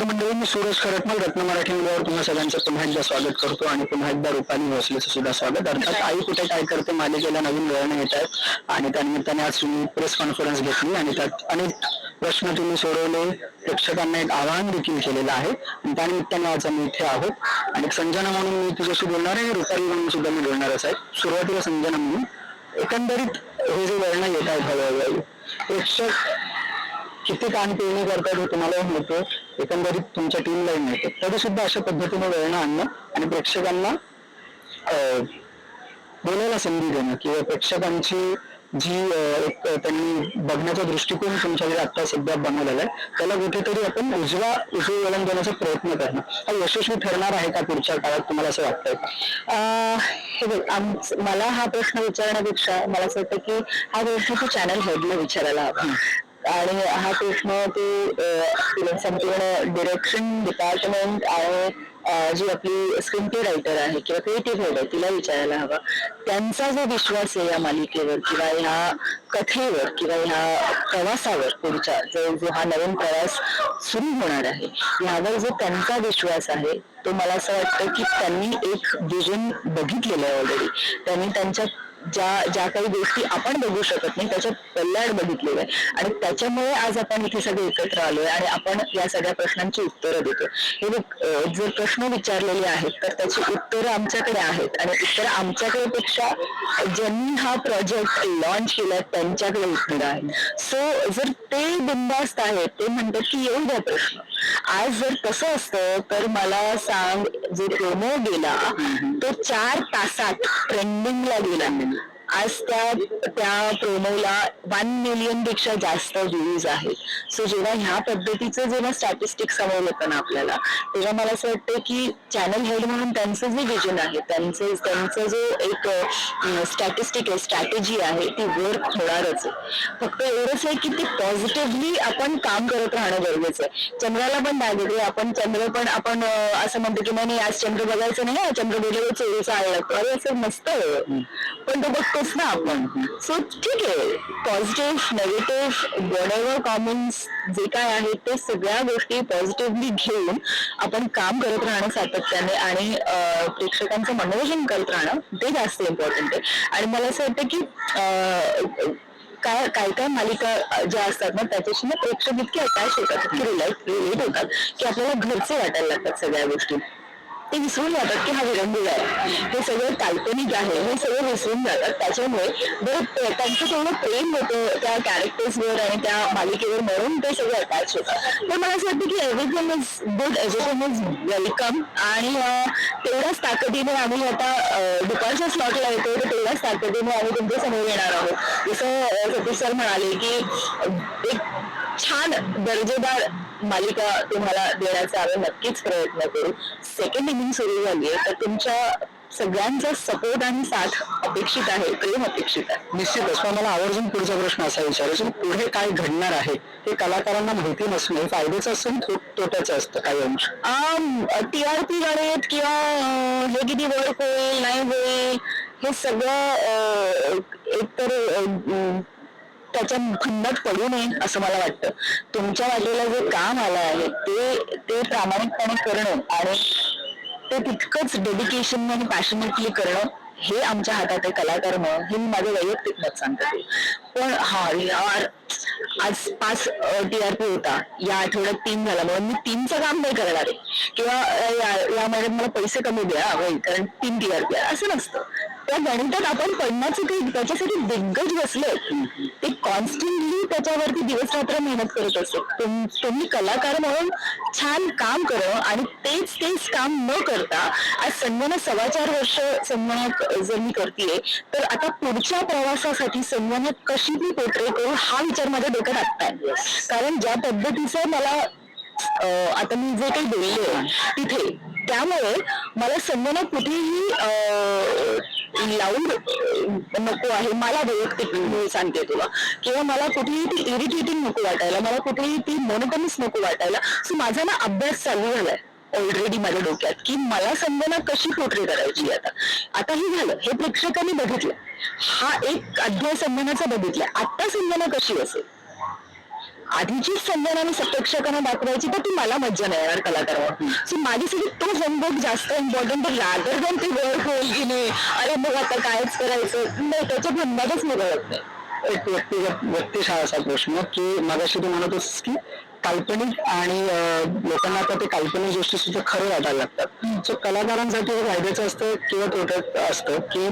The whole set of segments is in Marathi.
नमस्कार मंडळी मी सुरेश खरटमल रत्न मराठी मीडियावर तुम्हा सगळ्यांचं पुन्हा एकदा स्वागत करतो आणि पुन्हा एकदा रुपाली भोसलेचं सुद्धा स्वागत. अर्थात आई कुठे काय करते मालिकेला नवीन वळण येत आहेत आणि त्यानिमित्ताने आज तुम्ही प्रेस कॉन्फरन्स घेतली आणि त्यात अनेक प्रश्न तुम्ही सोडवले. प्रेक्षकांना एक आवाहन देखील केलेलं आहे. आणि त्यानिमित्ताने आज आम्ही इथे आहोत. आणि संजना म्हणून मी तुझ्याशी बोलणार आहे. रुपाली म्हणून सुद्धा मी बोलणारच आहे. सुरुवातीला संजना म्हणून. एकंदरीत हे जे वळण येत आहेत हळूहळू प्रेक्षक किती ताण पेरणी करतात हे तुम्हाला मिळतं एकंदरीत तुमच्या टीमलाही मिळते तरी सुद्धा अशा पद्धतीने वळणं आणणं आणि प्रेक्षकांना बोलायला संधी देणं किंवा प्रेक्षकांची जी एक त्यांनी बघण्याचा दृष्टिकोन तुमच्याकडे आता सध्या बनवलेला आहे त्याला कुठेतरी आपण उजवा उजवे वळण देण्याचा प्रयत्न करणं. हा यशस्वी ठरणार आहे का पुढच्या काळात तुम्हाला असं वाटतंय? हे बघ मला हा प्रश्न विचारण्यापेक्षा मला असं वाटतं की हा प्रश्न तू चॅनल हेडला विचारायला हवा. आणि हा प्रश्न ते संपूर्ण डिरेक्शन डिपार्टमेंट आणि जी आपली स्क्रीन प्ले रायटर आहे किंवा क्रिएटिव्ह हेड आहे तिला विचारायला हवा. त्यांचा जो विश्वास आहे या मालिकेवर किंवा ह्या कथेवर किंवा ह्या प्रवासावर पुढच्या जो जो हा नवीन प्रवास सुरू होणार आहे यावर जो त्यांचा विश्वास आहे तो मला असं वाटतं की त्यांनी एक विजन बघितलेलं आहे ऑलरेडी त्यांनी त्यांच्या ज्या ज्या काही गोष्टी आपण बघू शकत नाही त्याच्या पल्ल्याड बघितलेलं आहे. आणि त्याच्यामुळे आज आपण इथे सगळे एकत्र आलोय आणि आपण या सगळ्या प्रश्नांची उत्तरं देतो हे बघ जर प्रश्न विचारलेले आहेत तर त्याची उत्तरं आमच्याकडे आहेत. आणि उत्तर आमच्याकडे पेक्षा ज्यांनी हा प्रोजेक्ट लॉन्च केलाय त्यांच्याकडे उत्तरं आहेत. सो जर ते बिंदास्त आहेत ते म्हणतात की येऊ द्या प्रश्न. आज जर कसं असतं तर मला सांग जो प्रोमो गेला तो चार तासात ट्रेंडिंगला गेला. आज त्या त्या प्रोमोला वन मिलियनपेक्षा जास्त व्ह्यूज आहेत. सो जेव्हा ह्या पद्धतीचं जेव्हा स्टॅटिस्टिक समोर येतं ना आपल्याला तेव्हा मला असं वाटतं की चॅनल हेड म्हणून त्यांचं जे विजन आहे त्यांचं त्यांचं जो एक स्टॅटिस्टिक आहे स्ट्रॅटेजी आहे ती वर्क होणारच आहे. फक्त एवढंच आहे की ते पॉझिटिव्हली आपण काम करत राहणं गरजेचं आहे. चंद्राला पण येते आपण चंद्र पण आपण असं म्हणतो की नाही आज चंद्र बघायचं नाही चंद्र बघायला चोरीचा आळ लागतो अरे असं नसतं पण तो बघतोच ना आपण. सो ठीक आहे. पॉझिटिव्ह नेगेटिव्ह वॉट कॉमेंट्स जे काय आहे ते सगळ्या गोष्टी पॉझिटिव्हली घेऊन आपण काम करत राहणं सातत्याने आणि प्रेक्षकांचं मनोरंजन करत राहणं ते जास्त इम्पॉर्टंट आहे. आणि मला असं वाटतं की काय काय काय मालिका ज्या असतात ना त्याच्याशी ना प्रेक्षक इतके अटॅच होतात इतके रिलेट रिलेट होतात की आपल्याला घरचे वाटायला लागतात सगळ्या गोष्टी. ते विसरून जातात की हा विरंगुळ आहे. हे सगळं काल्पनिक आहे. हे सगळं विसरून जातात. त्याच्यामुळे बरं त्यांचं तेवढं प्रेम होतं त्या कॅरेक्टर्सवर आणि त्या मालिकेवर म्हणून ते सगळं अटॅच होतात तर मला असं वाटतं की everything is good everything is welcome आणि तेवढ्याच ताकदीने आम्ही आता दुपारच्या स्लॉटला येतो तर तेवढ्याच ताकदीने आम्ही तुमच्यासमोर येणार आहोत. जसं सतीश सर म्हणाले की एक छान दर्जेदार मालिका तुम्हाला देण्याचा आम्ही नक्कीच प्रयत्न करू. सेकंड इनिंग सुरू झाली आहे तर तुमच्या सगळ्यांचा सपोर्ट आणि साथ अपेक्षित आहे प्रेम अपेक्षित आहे. निश्चितच पण मला आवर्जून पुढचा प्रश्न असा विचारायचा की पुढे काय घडणार आहे हे कलाकारांना माहिती नसणं हे फायद्याचं असतं आणि थो- तोट्याचं असतं काही अंश? टीआरपी गणित किंवा हे किती वर्क होईल नाही होईल हे सगळं एकतर त्याच्या खंडात पडू नये असं मला वाटतं. तुमच्या वाटेला जे काम आलं आहे ते ते प्रामाणिकपणे करणं आणि ते तितकंच डेडिकेशन आणि पॅशनेटली करणं हे आमच्या हातात आहे. कलाकार म्हणून हे मी माझं वैयक्तिक मत सांगते. पण हा यार आज पाच पी होता. या आठवड्यात तीन झाला. म्हणून मी तीनचं काम नाही करणार आहे. किंवा या- महिन्यात मला पैसे कमी द्या कारण तीन टी आर पी असं नसतं. त्या गणितात आपण पडण्याचं काही त्याच्यासाठी दिग्गज बसले. ते कॉन्स्टंटली त्याच्यावरती दिवस रात्र मेहनत करत असतो. तुम- तुम्ही कलाकार म्हणून छान काम करणं आणि तेच तेच काम न करता आज संगणक सव्वा चार वर्ष संगणक जर मी करतेय तर आता पुढच्या प्रवासासाठी संगणक कशी ती पोर्ट्रे करू हा विचार माझ्या डोक्यात आत्ता कारण ज्या पद्धतीचं मला आता मी जे काही बोलले तिथे त्यामुळे मला संगणक कुठेही लावून eh, नको आहे. मला वैयक्तिक मी सांगते तुला. किंवा मला कुठेही ती इरिटेटिंग नको वाटायला मला कुठेही ती मोनोटमिस नको वाटायला. सो माझा ना अभ्यास चालू झालाय ऑलरेडी माझ्या डोक्यात की मला संगणक कशी पोटरी करायची आता? आता हे झालं हे प्रेक्षकांनी बघितलं. हा एक अध्याय संगणकाचा बघितलाय आता संगणक कशी असेल? आधीची संजना मी सप्रेक्षकांना दाखवायची तर ती मला मज्जा नाही येणार कलाकारावर सो माझ्यासाठी तो होमवर्क जास्त इम्पॉर्टंट रादर दॅन ते वर्क होईल की नाही अरे मग आता कायच करायचं? नाही त्याच्या भन्नातच मला कळत नाही. एक व्यक्तिगत व्यक्तिशः प्रश्न की मगाशी तू म्हणत होतीस की काल्पनिक आणि लोकांना आता ते काल्पनिक गोष्टी सुद्धा खरं वाटायला लागतात. सो कलाकारांसाठी हे फायद्याचं असतं किंवा तोट्यात असतं की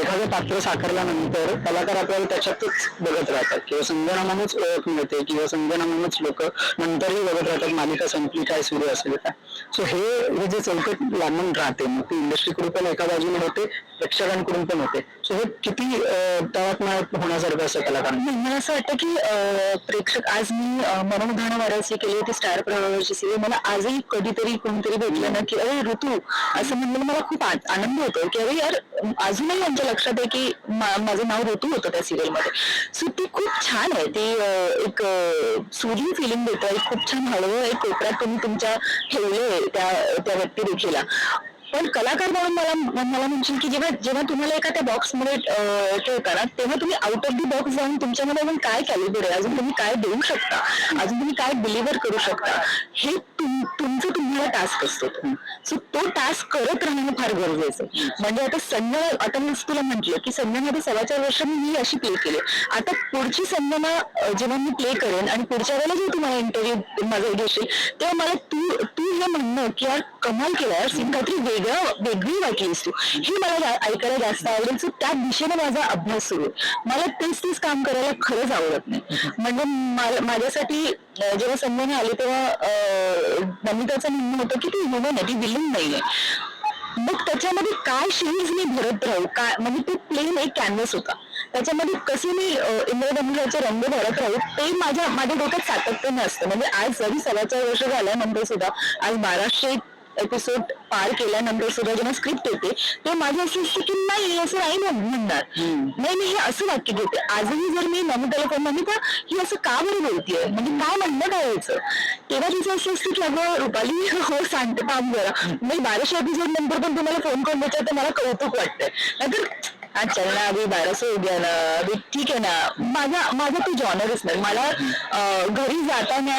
एखादं पात्र साकारल्यानंतर कलाकार आपल्याला त्याच्यातच बघत राहतात किंवा संगनामानेच ओळख मिळते किंवा संगनामानेच लोक नंतरही बघत राहतात मालिका संपली काय सुरू असेल काय. सो हे हे जे चौकट लागून राहते मग ती इंडस्ट्रीकडून पण एका बाजूने होते प्रेक्षकांकडून पण होते. सो हे किती अं, तळात होण्यासारखं असं कलाकार मला असं वाटतं की प्रेक्षक आज मी अं, महाराजची केली होती स्टार प्रवाहाची सिरियल मला आजही कधीतरी कोणीतरी भेटलं ना की अरे ऋतू असं म्हणलं मला खूप आनंद होतो की अरे यार अजूनही आमच्या लक्षात आहे की माझं नाव ऋतू होतं त्या सिरियलमध्ये सो ती खूप छान आहे. ती एक सुरिंग फिलिंग देत. एक खूप छान हळवं एक कोपऱ्यात तुम्ही तुमच्या ठेवले त्या त्या व्यक्ती देखील पण कलाकार म्हणून मला मला म्हणशील की जेव्हा जेव्हा तुम्हाला एका त्या बॉक्समध्ये अं, ठेवता ना तेव्हा तुम्ही आउट ऑफ दी बॉक्स जाऊन तुमच्यामध्ये अजून काय कॅलिबर आहे? अजून तुम्ही काय देऊ शकता? अजून तुम्ही काय डिलिव्हर करू शकता? हे तुमचं तुम्हाला टास्क असतो. सो तो टास्क करत राहणं फार गरजेचं म्हणजे आता संजना आता मी तुला म्हटलं की संजनामध्ये सव्वा चार वर्ष मी ही अशी प्ले केली. आता पुढची संजना जेव्हा मी प्ले करेन आणि पुढच्या वेळेला जेव्हा तुम्हाला इंटरव्ह्यू माझा घेशील तेव्हा मला तू तू तुझं म्हणणं की यार कमाल केला यार सीन काहीतरी वेगळं वेगळी वाटलीस तू हे मला ऐकायला जास्त आवडेल सो त्या दिशेने माझा अभ्यास सुरू आहे. मला तेच तेच काम करायला खरंच आवडत नाही. म्हणजे माझ्यासाठी जेव्हा संजना आली तेव्हा नमिताचं म्हणणं होतं की ती ह्युमन आहे ती विलन नाहीये. मग त्याच्यामध्ये काय शेड्स मी भरत राहू? काय म्हणजे तो प्लेन एक कॅनव्हस होता. त्याच्यामध्ये कसे मी इंद्रधनुष्याचे रंग भरत राहू ते माझ्या माझ्या डोक्यात सातत्याने असतं. म्हणजे आज जरी सव्वा चार वर्ष झाल्यानंतर सुद्धा आज बाराशे एपिसोड पार केल्यानंतर सुद्धा जेव्हा स्क्रिप्ट येते ते माझं असं असतं की नाही असं नाही म्हण- म्हणणार. नाही मी हे असं वाक्य घेते. आजही जर मी नमिताला फोन नमिता ही असं का बरं बोलतीये? म्हणजे काय म्हणणं काय यायचं तेव्हा तिचं असं असतं की अगं रुपाली हो सांगते काम जरा. मी बाराशे एपिसोड नंतर पण तुम्हाला फोन करून विचारते मला कौतुक वाटतंय. नाहीतर हा चल ना अभि बाराशे उद्या ना अभि ठीक आहे ना. माझा माझा तू जॉनरच नाही मला अं, घरी जाताना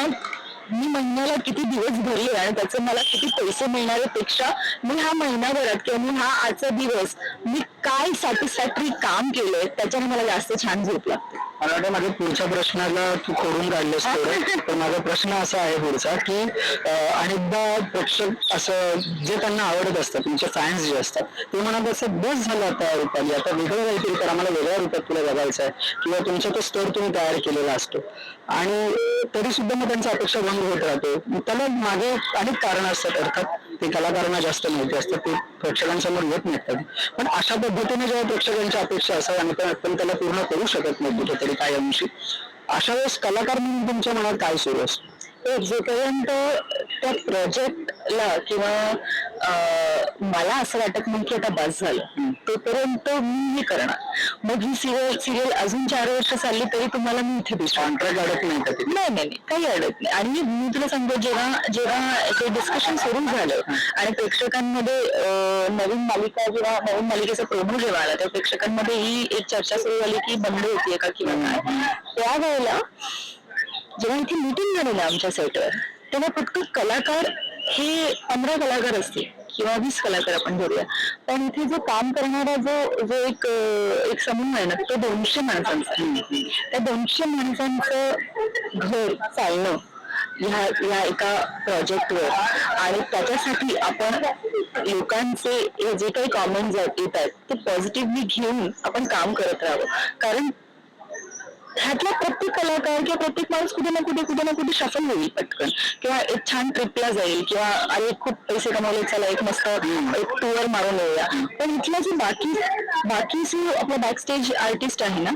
मी महिन्याला किती दिवस भरले आणि त्याचे मला किती पैसे मिळणाऱ्यापेक्षा मी हा महिनाभरात किंवा मी हा आजचा दिवस मी काय सॅटिस्फॅक्टरी काम केलंय त्याच्याने मला जास्त छान झोप लागते. मला वाटतं माझ्या पुढच्या प्रश्नाला तू खोडून काढलंस थोडं. तर माझा प्रश्न असा आहे पुढचा की अं, अनेकदा प्रेक्षक असं जे त्यांना आवडत असतं तुमचे फॅन्स जे असतात ते म्हणत असं बस झालं आता रुपाली आता वेगळं काहीतरी तर आम्हाला वेगळ्या रूपात तुला बघायचं आहे. किंवा तुमचा तो स्तर तुम्ही तयार केलेला असतो. आणि तरी सुद्धा मग त्यांचा अपेक्षा भंग होत राहतो. त्याला मागे अनेक कारण असतात अर्थात. ते कलाकारांना जास्त माहिती असतात ते प्रेक्षकांसमोर येत नाहीत पण अशा पद्धतीने जेव्हा प्रेक्षकांच्या अपेक्षा असतात आणि आपण त्याला पूर्ण करू शकत नाही कुठेतरी काय अंशी अशा वेळेस कलाकार म्हणून तुमच्या मनात काय सुरू असतं? जोपर्यंत त्या प्रोजेक्टला किंवा मला असं वाटत नाही की आता बस झालं तोपर्यंत मी हे करणार. मग ही सिरियल सिरियल अजून चार वर्ष चालली तरी तुम्हाला मी इथे दिसणार कॉन्ट्रॅक्ट अडत नाही का ते नाही नाही नाही, काही अडत नाही. आणि मी तुला सांगतो जेव्हा जेव्हा हे डिस्कशन सुरू झालं आणि प्रेक्षकांमध्ये अं, नवीन मालिका जेव्हा नवीन मालिकेचा प्रोमो जेव्हा आला त्या प्रेक्षकांमध्ये ही एक चर्चा सुरू झाली की बंद होतीये का किंवा काय? त्यावेळेला जेव्हा इथे मीटिंग झालेलं आमच्या सेटवर तेव्हा फक्त कलाकार हे पंधरा कलाकार असतील किंवा वीस कलाकार आपण धरूया. पण इथे जो काम करणारा जो जो एक एक समूह आहे ना तो दोनशे माणसांचा त्या दोनशे माणसांचं घर चालणं ह्या ह्या एका प्रोजेक्टवर आणि त्याच्यासाठी आपण लोकांचे हे जे काही कॉमेंट येत आहेत ते पॉझिटिव्हली घेऊन आपण काम करत राहावं. कारण ह्यातला प्रत्येक कलाकार किंवा प्रत्येक माणूस कुठे ना कुठे कुठे ना कुठे सफल होईल पटकन. किंवा एक छान ट्रिपला जाईल किंवा अरे खूप पैसे कमावले चला एक मस्त एक टूर मारून येऊया. पण इथला जो बाकी बाकी जो आपला बॅकस्टेज आर्टिस्ट आहे ना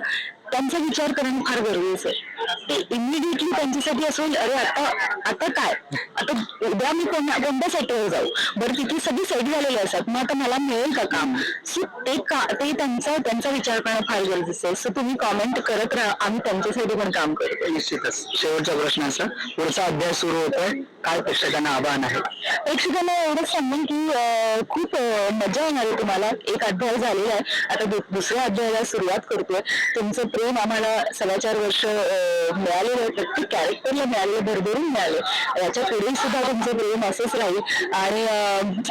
त्यांचा विचार करणं फार गरजेचं आहे. ते इमिडिएटली त्यांच्यासाठी असं होईल अरे आता आता काय? आता उद्या मी कोणा कोणत्या सेटवर जाऊ? बरं तिथे सगळी सेट झालेले असतात. मग आता मला मिळेल का काम? सो ते का ते त्यांचा त्यांचा विचार करणं फार गरजेचं आहे. सो तुम्ही कॉमेंट करत राहा. आम्ही त्यांच्यासाठी पण काम करतो. निश्चितच. शेवटच्या प्रश्नाचा पुढचा अध्याय सुरू होतोय. काय प्रेक्षकांना आव्हान आहे? प्रेक्षकांना एवढंच सांगेन की खूप मजा येणार आहे तुम्हाला. एक अध्याय झालेला आहे. आता दुसऱ्या अध्यायाला सुरुवात करतोय. तुमचं प्रेम आम्हाला सव्वा चार वर्ष मिळालेलं आहे. प्रत्येक कॅरेक्टरला मिळालेलं भरभरून मिळालं. याच्या पुढेही सुद्धा तुमचं प्रेम असंच राहील. आणि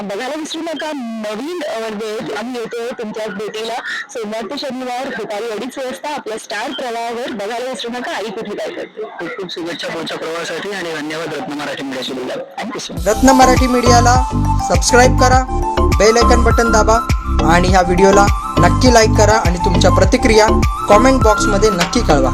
बघायला विसरू नका नवीन वेळ आम्ही येतोय तुमच्या भेटीला. सोमवार ते शनिवार दुपारी अडीच वाजता आपल्या स्टार प्रवाहावर बघायला विसरू नका. आई कुठे काय करते? खूप खूप शुभेच्छा पुढच्या प्रवासासाठी आणि धन्यवाद रत्न मराठी मीडियाशी बोलला रत्न मराठी मीडियाला सबस्क्राईब करा बेल आयकन बटन दाबा आणि ह्या व्हिडिओला नक्की लाईक करा आणि तुमच्या प्रतिक्रिया कॉमेंट बॉक्समध्ये नक्की कळवा.